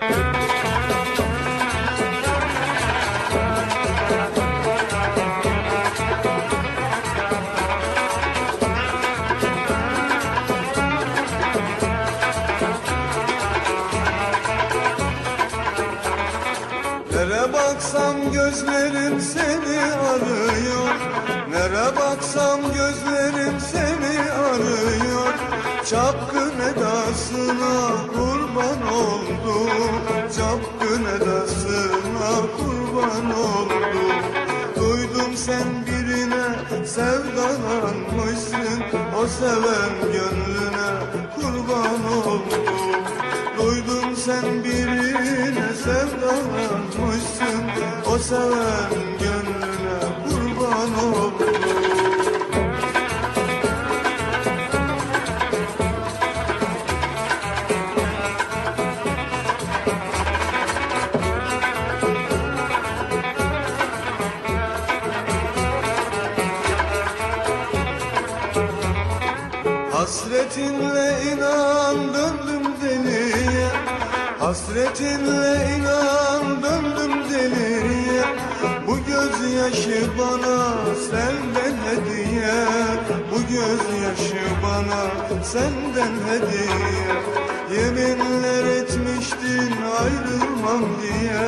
Nere baksam gözlerim seni arıyor? Nere baksam gözlerim seni arıyor? Çapkın edasına kurban oldum. Çapkın edasına kurban oldum. Duydum sen birine sevdalanmışsın. O seven gönlüne kurban oldum. Duydum sen birine sevdalanmışsın. O seven Hasretinle inan döndüm deliye. Hasretinle inan döndüm deliye. Bu gözyaşı bana senden hediye. Bu gözyaşı bana senden hediye. Yeminler etmiştin ayrılmam diye.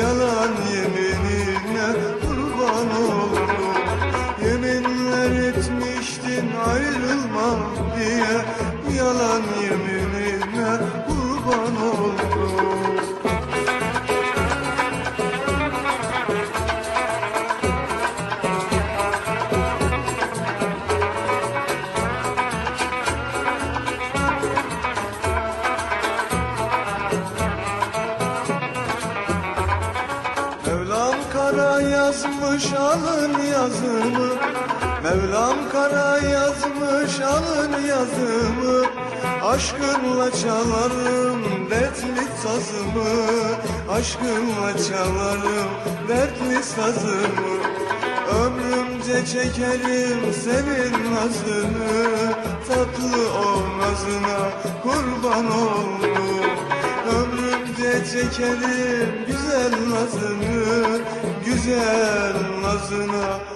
Yalan yeminine kurban oldum. Yeminler etmiştin ayrılmam diye Yalan yeminine kurban oldum. Mevlam kara yazmış alın yazımı Mevlam kara yazmış alın yazımı. Aşkınla çalarım dertli sazımı. Aşkınla çalarım dertli sazımı. Ömrümce çekerim senin nazını. Tatlı o nazına kurban oldum. Ömrümce çekerim güzel nazını. Güzel nazına